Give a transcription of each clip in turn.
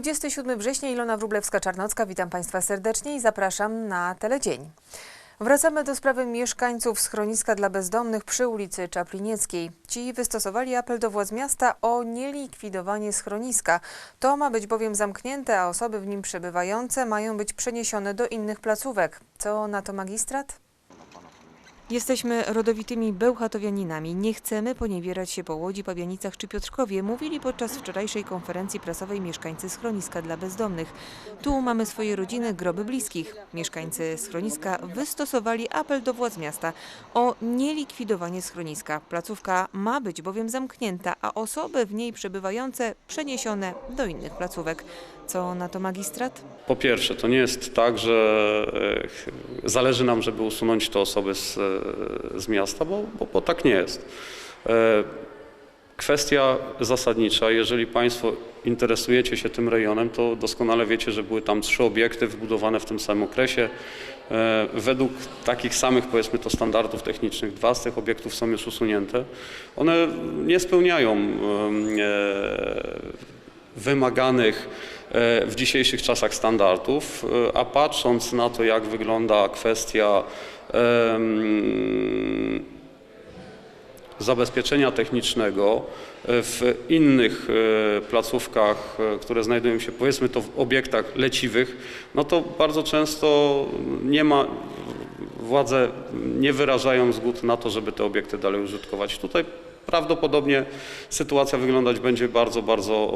27 września, Ilona Wróblewska-Czarnocka. Witam Państwa serdecznie i zapraszam na Teledzień. Wracamy do sprawy mieszkańców schroniska dla bezdomnych przy ulicy Czaplinieckiej. Ci wystosowali apel do władz miasta o nielikwidowanie schroniska. To ma być bowiem zamknięte, a osoby w nim przebywające mają być przeniesione do innych placówek. Co na to magistrat? Jesteśmy rodowitymi bełchatowianinami. Nie chcemy poniewierać się po Łodzi, Pabianicach czy Piotrkowie, mówili podczas wczorajszej konferencji prasowej mieszkańcy schroniska dla bezdomnych. Tu mamy swoje rodziny, groby bliskich. Mieszkańcy schroniska wystosowali apel do władz miasta o nielikwidowanie schroniska. Placówka ma być bowiem zamknięta, a osoby w niej przebywające przeniesione do innych placówek. Co na to magistrat? Po pierwsze, to nie jest tak, że e, zależy nam, żeby usunąć te osoby z, e, z miasta, bo, bo, bo tak nie jest. E, Kwestia zasadnicza, jeżeli Państwo interesujecie się tym rejonem, to doskonale wiecie, że były tam trzy obiekty wybudowane w tym samym okresie. Według takich samych, powiedzmy to, standardów technicznych, dwa z tych obiektów są już usunięte. One nie spełniają wymaganych w dzisiejszych czasach standardów, e, a patrząc na to, jak wygląda kwestia zabezpieczenia technicznego e, w innych e, placówkach, e, które znajdują się powiedzmy to w obiektach leciwych, no to bardzo często nie ma, władze nie wyrażają zgód na to, żeby te obiekty dalej użytkować. Tutaj prawdopodobnie sytuacja wyglądać będzie bardzo, bardzo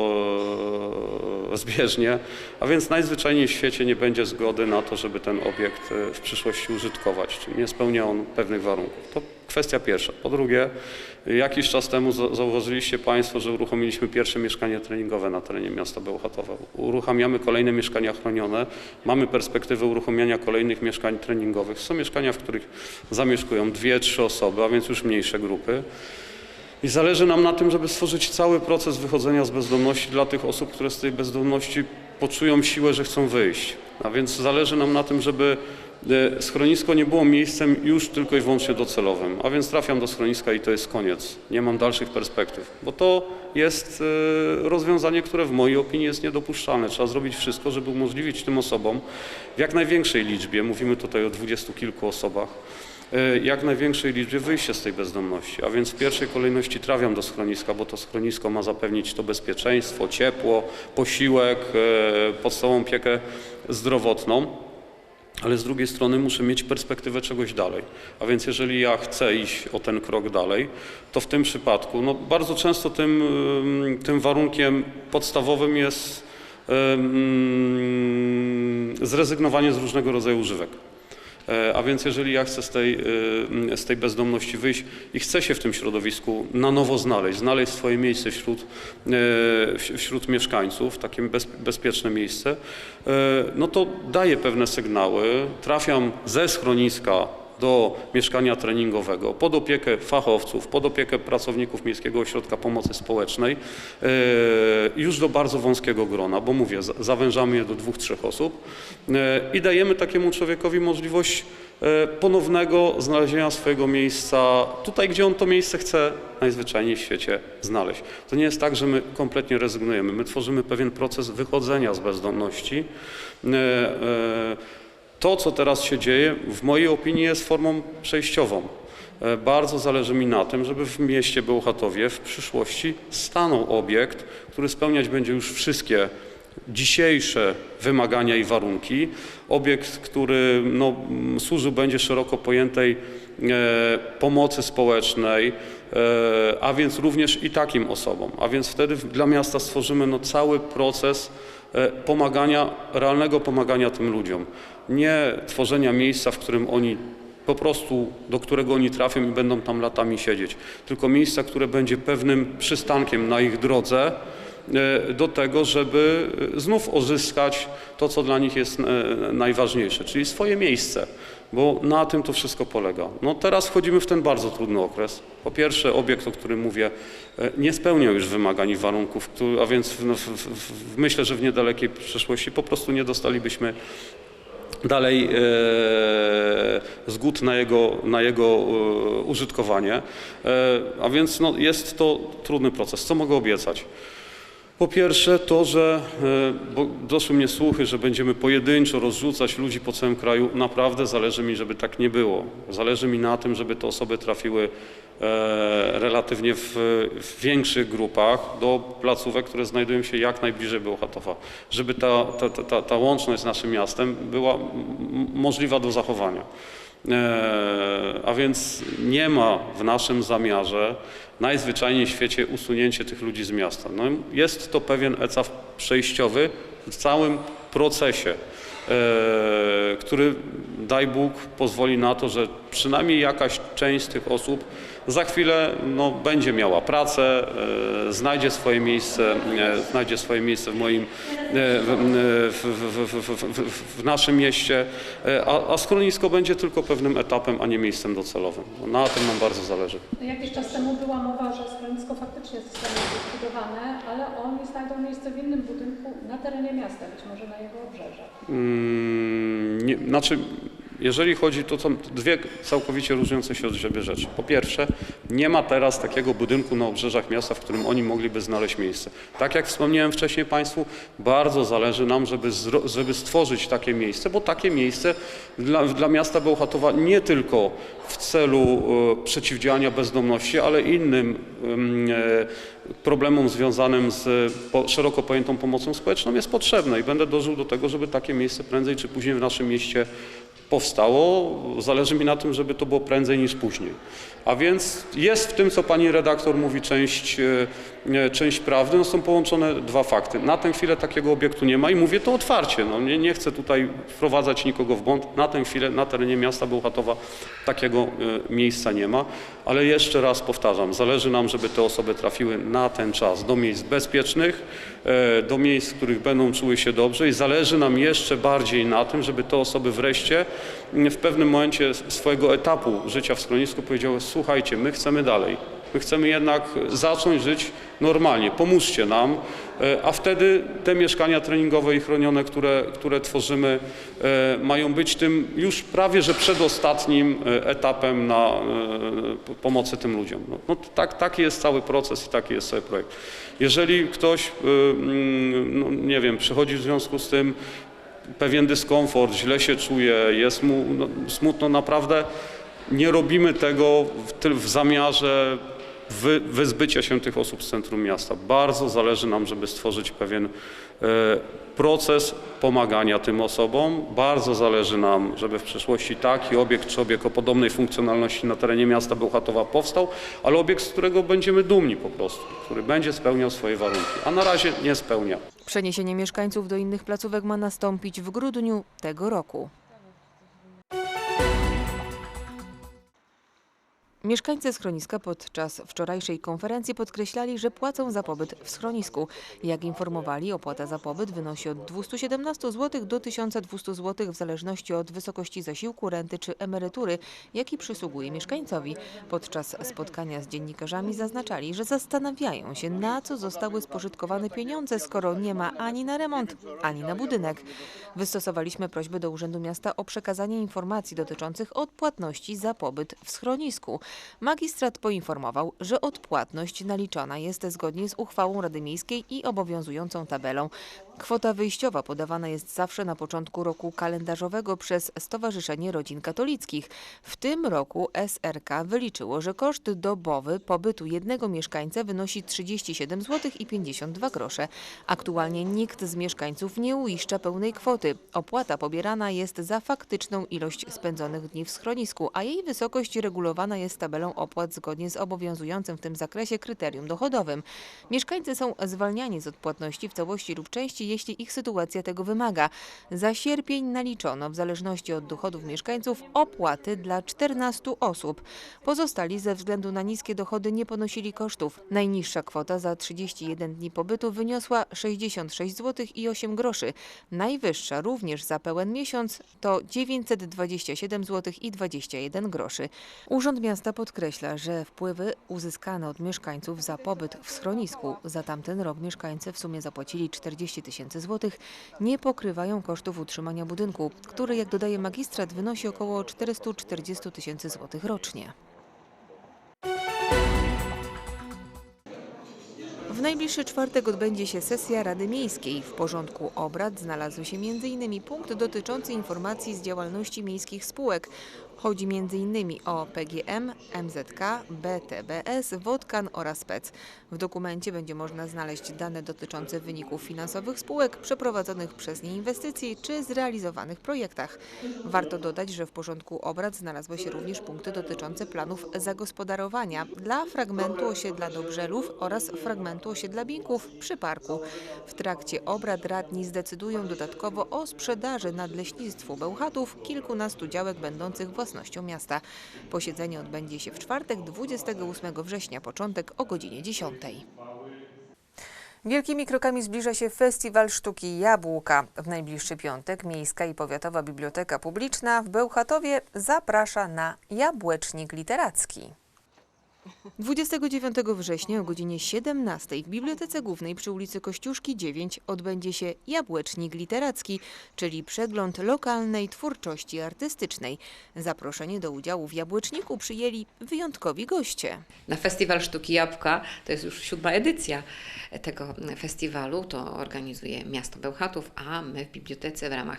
e, zbieżnie, a więc najzwyczajniej w świecie nie będzie zgody na to, żeby ten obiekt e, w przyszłości użytkować, czyli nie spełnia on pewnych warunków. To kwestia pierwsza. Po drugie, jakiś czas temu za- zauważyliście Państwo, że uruchomiliśmy pierwsze mieszkanie treningowe na terenie miasta Bełchatowa. Uruchamiamy kolejne mieszkania chronione, mamy perspektywę uruchomienia kolejnych mieszkań treningowych. Są mieszkania, w których zamieszkują dwie, trzy osoby, a więc już mniejsze grupy. I zależy nam na tym, żeby stworzyć cały proces wychodzenia z bezdomności dla tych osób, które z tej bezdomności poczują siłę, że chcą wyjść. A więc zależy nam na tym, żeby e, schronisko nie było miejscem już tylko i wyłącznie docelowym. A więc trafiam do schroniska i to jest koniec. Nie mam dalszych perspektyw. Bo to jest e, rozwiązanie, które w mojej opinii jest niedopuszczalne. Trzeba zrobić wszystko, żeby umożliwić tym osobom w jak największej liczbie, mówimy tutaj o dwudziestu kilku osobach, jak największej liczbie wyjście z tej bezdomności. A więc w pierwszej kolejności trafiam do schroniska, bo to schronisko ma zapewnić to bezpieczeństwo, ciepło, posiłek, e, podstawową opiekę zdrowotną. Ale z drugiej strony muszę mieć perspektywę czegoś dalej. A więc jeżeli ja chcę iść o ten krok dalej, to w tym przypadku, no bardzo często tym, ym, tym warunkiem podstawowym jest ym, zrezygnowanie z różnego rodzaju używek. E, A więc jeżeli ja chcę z tej, y, z tej bezdomności wyjść i chcę się w tym środowisku na nowo znaleźć, znaleźć swoje miejsce wśród, e, wś- wśród mieszkańców, takie bez, bezpieczne miejsce, e, no to daję pewne sygnały, trafiam ze schroniska do mieszkania treningowego, pod opiekę fachowców, pod opiekę pracowników Miejskiego Ośrodka Pomocy Społecznej, e, już do bardzo wąskiego grona, bo mówię, za- zawężamy je do dwóch, trzech osób e, i dajemy takiemu człowiekowi możliwość e, ponownego znalezienia swojego miejsca tutaj, gdzie on to miejsce chce najzwyczajniej w świecie znaleźć. To nie jest tak, że my kompletnie rezygnujemy. My tworzymy pewien proces wychodzenia z bezdomności. To, co teraz się dzieje, w mojej opinii jest formą przejściową. E, Bardzo zależy mi na tym, żeby w mieście Bełchatowie w przyszłości stanął obiekt, który spełniać będzie już wszystkie dzisiejsze wymagania i warunki. Obiekt, który no, służył będzie szeroko pojętej e, pomocy społecznej, e, a więc również i takim osobom. A więc wtedy dla miasta stworzymy no, cały proces pomagania, realnego pomagania tym ludziom. Nie tworzenia miejsca, w którym oni po prostu, do którego oni trafią i będą tam latami siedzieć, tylko miejsca, które będzie pewnym przystankiem na ich drodze e, do tego, żeby e, znów uzyskać to, co dla nich jest e, najważniejsze, czyli swoje miejsce, bo na tym to wszystko polega. No teraz wchodzimy w ten bardzo trudny okres. Po pierwsze, obiekt, o którym mówię, e, nie spełnia już wymagań i warunków, a więc no, w, w, w, myślę, że w niedalekiej przyszłości po prostu nie dostalibyśmy dalej e, zgód na jego, na jego e, użytkowanie. E, a więc no, jest to trudny proces. Co mogę obiecać? Po pierwsze to, że e, bo doszły mnie słuchy, że będziemy pojedynczo rozrzucać ludzi po całym kraju. Naprawdę zależy mi, żeby tak nie było. Zależy mi na tym, żeby te osoby trafiły e, relatywnie w, w większych grupach do placówek, które znajdują się jak najbliżej Bełchatowa. Żeby ta, ta, ta- ta, łączność z naszym miastem była możliwa do zachowania. E, A więc nie ma w naszym zamiarze najzwyczajniej w świecie usunięcie tych ludzi z miasta. No, jest to pewien etap przejściowy w całym procesie, e, który daj Bóg pozwoli na to, że przynajmniej jakaś część z tych osób za chwilę no, będzie miała pracę, e, znajdzie swoje miejsce, e, znajdzie swoje miejsce w moim, e, w, w, w, naszym mieście, a, a schronisko będzie tylko pewnym etapem, a nie miejscem docelowym. No, na tym nam bardzo zależy. Jakiś czas temu była mowa, że schronisko faktycznie zostanie zlikwidowane, ale oni znajdą miejsce w innym budynku na terenie miasta, być może na jego obrzeżach. Mm, nie, znaczy, jeżeli chodzi, to są dwie całkowicie różniące się od siebie rzeczy. Po pierwsze, nie ma teraz takiego budynku na obrzeżach miasta, w którym oni mogliby znaleźć miejsce. Tak jak wspomniałem wcześniej Państwu, bardzo zależy nam, żeby, żeby stworzyć takie miejsce, bo takie miejsce dla, dla miasta Bełchatowa nie tylko w celu e, przeciwdziałania bezdomności, ale innym em, e, problemom związanym z po, szeroko pojętą pomocą społeczną jest potrzebne i będę dążył do tego, żeby takie miejsce prędzej czy później w naszym mieście powstało. Zależy mi na tym, żeby to było prędzej niż później. A więc jest w tym, co pani redaktor mówi, część, e, część prawdy. No są połączone dwa fakty. Na tę chwilę takiego obiektu nie ma i mówię to otwarcie. No nie, nie chcę tutaj wprowadzać nikogo w błąd. Na tę chwilę na terenie miasta Bełchatowa takiego e, miejsca nie ma. Ale jeszcze raz powtarzam, zależy nam, żeby te osoby trafiły na ten czas do miejsc bezpiecznych, e, do miejsc, w których będą czuły się dobrze i zależy nam jeszcze bardziej na tym, żeby te osoby wreszcie m, w pewnym momencie swojego etapu życia w schronisku powiedziały, słuchajcie, my chcemy dalej. My chcemy jednak zacząć żyć normalnie, pomóżcie nam, e, a wtedy te mieszkania treningowe i chronione, które, które tworzymy, e, mają być tym już prawie że przedostatnim e, etapem na pomocy tym ludziom. No, no tak, taki jest cały proces i taki jest cały projekt. Jeżeli ktoś, mm, no, nie wiem, przychodzi w związku z tym pewien dyskomfort, źle się czuje, jest mu no, smutno, naprawdę nie robimy tego w, w zamiarze wy, wyzbycia się tych osób z centrum miasta. Bardzo zależy nam, żeby stworzyć pewien e, proces pomagania tym osobom. Bardzo zależy nam, żeby w przyszłości taki obiekt czy obiekt o podobnej funkcjonalności na terenie miasta Bełchatowa powstał, ale obiekt, z którego będziemy dumni po prostu, który będzie spełniał swoje warunki, a na razie nie spełnia. Przeniesienie mieszkańców do innych placówek ma nastąpić w grudniu tego roku. Mieszkańcy schroniska podczas wczorajszej konferencji podkreślali, że płacą za pobyt w schronisku. Jak informowali, opłata za pobyt wynosi od 217 zł do 1200 zł w zależności od wysokości zasiłku, renty czy emerytury, jaki przysługuje mieszkańcowi. Podczas spotkania z dziennikarzami zaznaczali, że zastanawiają się, na co zostały spożytkowane pieniądze, skoro nie ma ani na remont, ani na budynek. Wystosowaliśmy prośbę do Urzędu Miasta o przekazanie informacji dotyczących odpłatności za pobyt w schronisku. Magistrat poinformował, że odpłatność naliczona jest zgodnie z uchwałą Rady Miejskiej i obowiązującą tabelą. Kwota wyjściowa podawana jest zawsze na początku roku kalendarzowego przez Stowarzyszenie Rodzin Katolickich. W tym roku SRK wyliczyło, że koszt dobowy pobytu jednego mieszkańca wynosi 37 zł i 52 grosze. Aktualnie nikt z mieszkańców nie uiszcza pełnej kwoty. Opłata pobierana jest za faktyczną ilość spędzonych dni w schronisku, a jej wysokość regulowana jest tabelą opłat zgodnie z obowiązującym w tym zakresie kryterium dochodowym. Mieszkańcy są zwalniani z odpłatności w całości lub części, jeśli ich sytuacja tego wymaga. Za sierpień naliczono w zależności od dochodów mieszkańców opłaty dla 14 osób. Pozostali ze względu na niskie dochody nie ponosili kosztów. Najniższa kwota za 31 dni pobytu wyniosła 66 zł i 8 groszy. Najwyższa również za pełen miesiąc to 927 zł i 21 groszy. Urząd Miasta podkreśla, że wpływy uzyskane od mieszkańców za pobyt w schronisku za tamten rok mieszkańcy w sumie zapłacili 40 tysięcy złotych, nie pokrywają kosztów utrzymania budynku, który, jak dodaje magistrat, wynosi około 440 tysięcy złotych rocznie. W najbliższy czwartek odbędzie się sesja Rady Miejskiej. W porządku obrad znalazły się m.in. punkt dotyczący informacji z działalności miejskich spółek. Chodzi m.in. o PGM, MZK, BTBS, Wodkan oraz PEC. W dokumencie będzie można znaleźć dane dotyczące wyników finansowych spółek, przeprowadzonych przez nie inwestycji czy zrealizowanych projektach. Warto dodać, że w porządku obrad znalazły się również punkty dotyczące planów zagospodarowania dla fragmentu osiedla Dobrzelów oraz fragmentu osiedla Binków przy parku. W trakcie obrad radni zdecydują dodatkowo o sprzedaży nadleśnictwu Bełchatów kilkunastu działek będących własnością miasta. Posiedzenie odbędzie się w czwartek 28 września, początek o godzinie 10. Wielkimi krokami zbliża się Festiwal Sztuki Jabłka. W najbliższy piątek Miejska i Powiatowa Biblioteka Publiczna w Bełchatowie zaprasza na Jabłecznik Literacki. 29 września o godzinie 17 w Bibliotece Głównej przy ulicy Kościuszki 9 odbędzie się Jabłecznik Literacki, czyli przegląd lokalnej twórczości artystycznej. Zaproszenie do udziału w Jabłeczniku przyjęli wyjątkowi goście. na Festiwal Sztuki Jabłka. To jest już siódma edycja tego festiwalu. To organizuje miasto Bełchatów, a my w bibliotece w ramach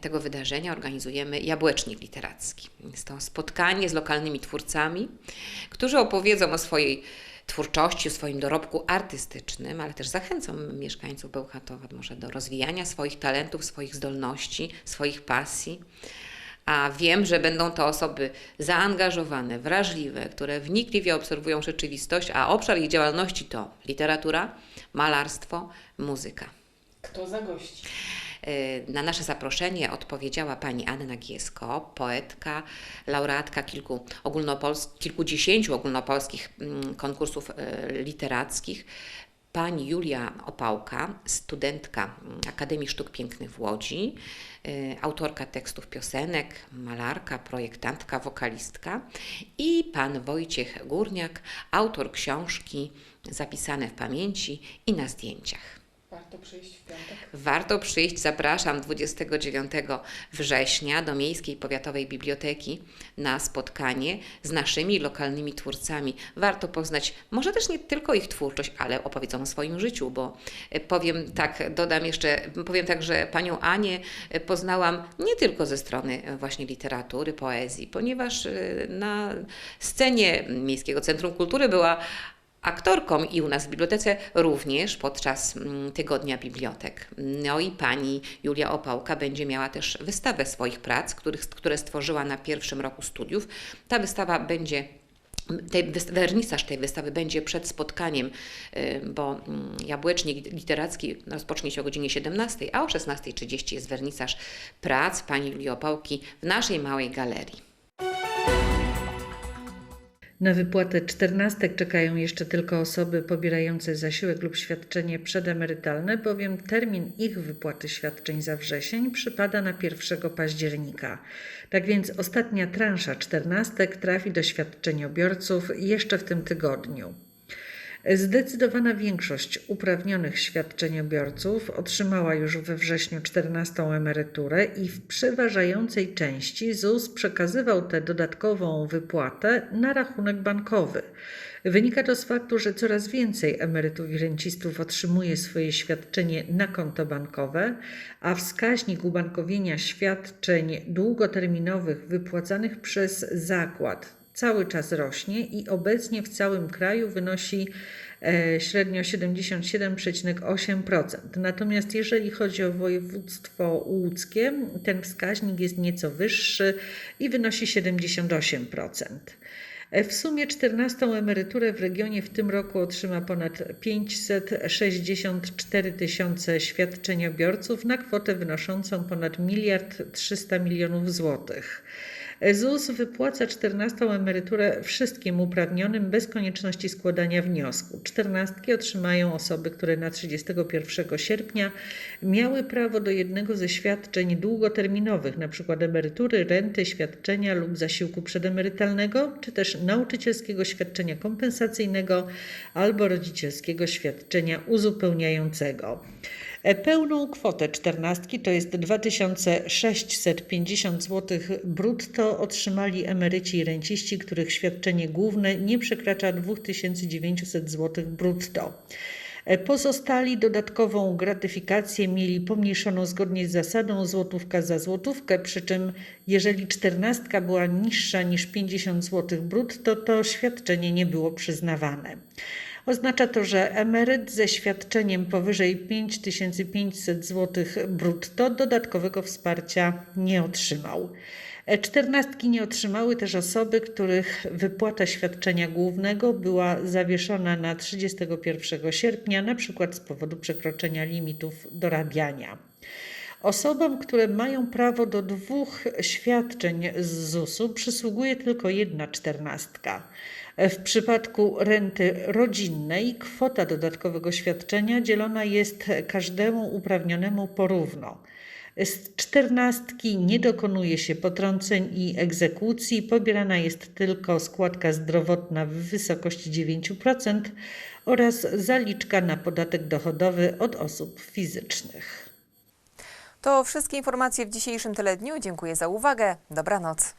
tego wydarzenia organizujemy Jabłecznik Literacki. Jest to spotkanie z lokalnymi twórcami, którzy opowiedzą o swojej twórczości, o swoim dorobku artystycznym, ale też zachęcą mieszkańców Bełchatowa może do rozwijania swoich talentów, swoich zdolności, swoich pasji. A wiem, że będą to osoby zaangażowane, wrażliwe, które wnikliwie obserwują rzeczywistość, a obszar ich działalności to literatura, malarstwo, muzyka. Kto zagości? Na nasze zaproszenie odpowiedziała pani Anna Giesko, poetka, laureatka kilku ogólnopols- kilkudziesięciu ogólnopolskich mm, konkursów y, literackich, pani Julia Opałka, studentka mm, Akademii Sztuk Pięknych w Łodzi, y, autorka tekstów piosenek, malarka, projektantka, wokalistka i pan Wojciech Górniak, autor książki Zapisane w pamięci i na zdjęciach. Warto przyjść w piątek. Warto przyjść, zapraszam 29 września do Miejskiej Powiatowej Biblioteki na spotkanie z naszymi lokalnymi twórcami. Warto poznać może też nie tylko ich twórczość, ale opowiedzą o swoim życiu, bo e, powiem tak, dodam jeszcze, powiem tak, że panią Anię e, poznałam nie tylko ze strony e, właśnie literatury, poezji, ponieważ na scenie Miejskiego Centrum Kultury była aktorką i u nas w bibliotece również podczas mm, Tygodnia Bibliotek. No i pani Julia Opałka będzie miała też wystawę swoich prac, których, które stworzyła na pierwszym roku studiów. Ta wystawa będzie tej, wernisaż tej wystawy będzie przed spotkaniem, y, bo mm, Jabłecznik Literacki rozpocznie się o godzinie 17, a o 16.30 jest wernisaż prac pani Julii Opałki w naszej małej galerii. Na wypłatę czternastek czekają jeszcze tylko osoby pobierające zasiłek lub świadczenie przedemerytalne, bowiem termin ich wypłaty świadczeń za wrzesień przypada na 1 października. Tak więc ostatnia transza czternastek trafi do świadczeniobiorców jeszcze w tym tygodniu. Zdecydowana większość uprawnionych świadczeniobiorców otrzymała już we wrześniu 14 emeryturę i w przeważającej części ZUS przekazywał tę dodatkową wypłatę na rachunek bankowy. Wynika to z faktu, że coraz więcej emerytów i rencistów otrzymuje swoje świadczenie na konto bankowe, a wskaźnik ubankowienia świadczeń długoterminowych wypłacanych przez zakład cały czas rośnie i obecnie w całym kraju wynosi e, średnio 77,8%. Natomiast jeżeli chodzi o województwo łódzkie, ten wskaźnik jest nieco wyższy i wynosi 78%. E, W sumie 14 emeryturę w regionie w tym roku otrzyma ponad 564 tysiące świadczeniobiorców na kwotę wynoszącą ponad miliard 300 milionów złotych. ZUS wypłaca 14 emeryturę wszystkim uprawnionym bez konieczności składania wniosku. Czternastki otrzymają osoby, które na 31 sierpnia miały prawo do jednego ze świadczeń długoterminowych, np. emerytury, renty, świadczenia lub zasiłku przedemerytalnego, czy też nauczycielskiego świadczenia kompensacyjnego albo rodzicielskiego świadczenia uzupełniającego. E, Pełną kwotę czternastki, to jest 2650 zł brutto, otrzymali emeryci i renciści, których świadczenie główne nie przekracza 2900 zł brutto. E, Pozostali dodatkową gratyfikację mieli pomniejszoną zgodnie z zasadą złotówka za złotówkę, przy czym jeżeli czternastka była niższa niż 50 zł brutto, to świadczenie nie było przyznawane. Oznacza to, że emeryt ze świadczeniem powyżej 5500 zł brutto dodatkowego wsparcia nie otrzymał. Czternastki nie otrzymały też osoby, których wypłata świadczenia głównego była zawieszona na 31 sierpnia, przykład z powodu przekroczenia limitów dorabiania. Osobom, które mają prawo do dwóch świadczeń z ZUS-u, przysługuje tylko jedna czternastka. W przypadku renty rodzinnej kwota dodatkowego świadczenia dzielona jest każdemu uprawnionemu porówno. Z czternastki nie dokonuje się potrąceń i egzekucji, pobierana jest tylko składka zdrowotna w wysokości 9% oraz zaliczka na podatek dochodowy od osób fizycznych. To wszystkie informacje w dzisiejszym teledniu. Dziękuję za uwagę. Dobranoc.